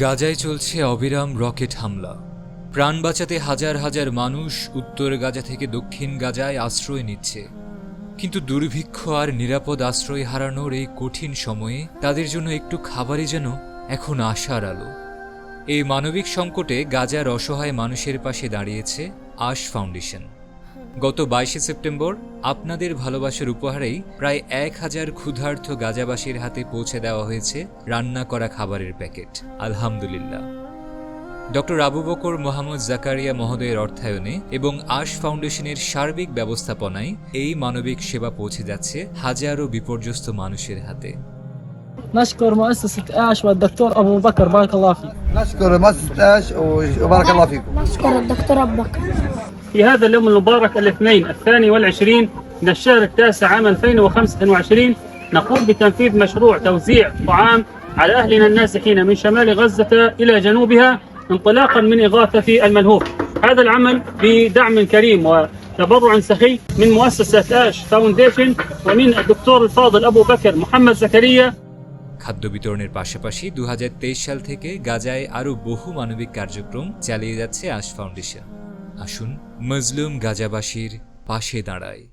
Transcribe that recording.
গাজায় চলছে অবিরাম রকেট হামলা। প্রাণ বাঁচাতে হাজার হাজার মানুষ উত্তর গাজা থেকে দক্ষিণ গাজায় আশ্রয় নিচ্ছে। কিন্তু দুর্ভিক্ষ আর নিরাপদ আশ্রয় হারানোর এই কঠিন সময়ে তাদের জন্য একটু খাবারই যেন এখন আশার আলো। এই মানবিক সংকটে গাজার অসহায় মানুষের পাশে দাঁড়িয়েছে আশ ফাউন্ডেশন। গত বাইশে সেপ্টেম্বর আপনাদের ভালোবাসার উপহারেই প্রায় এক হাজার ক্ষুধার্থ গাজাবাসীর হাতে পৌঁছে দেওয়া হয়েছে রান্না করা খাবারের প্যাকেট আলহামদুলিল্লাহ ডক্টর আবু বকর মোহাম্মদ জাকারিয়া মহোদয়ের অর্থায়নে এবং আশ ফাউন্ডেশনের সার্বিক ব্যবস্থাপনায় এই মানবিক সেবা পৌঁছে যাচ্ছে হাজারো বিপর্যস্ত মানুষের হাতে نشكر مؤسسة آش والدكتور أبو بكر بارك الله فيك نشكر مؤسسة ايش وبارك الله فيكم نشكر الدكتور أبو بكر في هذا اليوم المبارك الاثنين الثاني والعشرين من الشهر التاسع عام 2025 نقوم بتنفيذ مشروع توزيع طعام على أهلنا النازحين من شمال غزة إلى جنوبها انطلاقا من إغاثة الملهوف هذا العمل بدعم كريم وتبرع سخي من مؤسسة آش فاونديشن ومن الدكتور الفاضل أبو بكر محمد زكريا খাদ্য বিতরণের পাশাপাশি দু সাল থেকে গাজায় আরও বহু মানবিক কার্যক্রম চালিয়ে যাচ্ছে আশ ফাউন্ডেশন আসুন মজলুম গাজাবাসীর পাশে দাঁড়ায়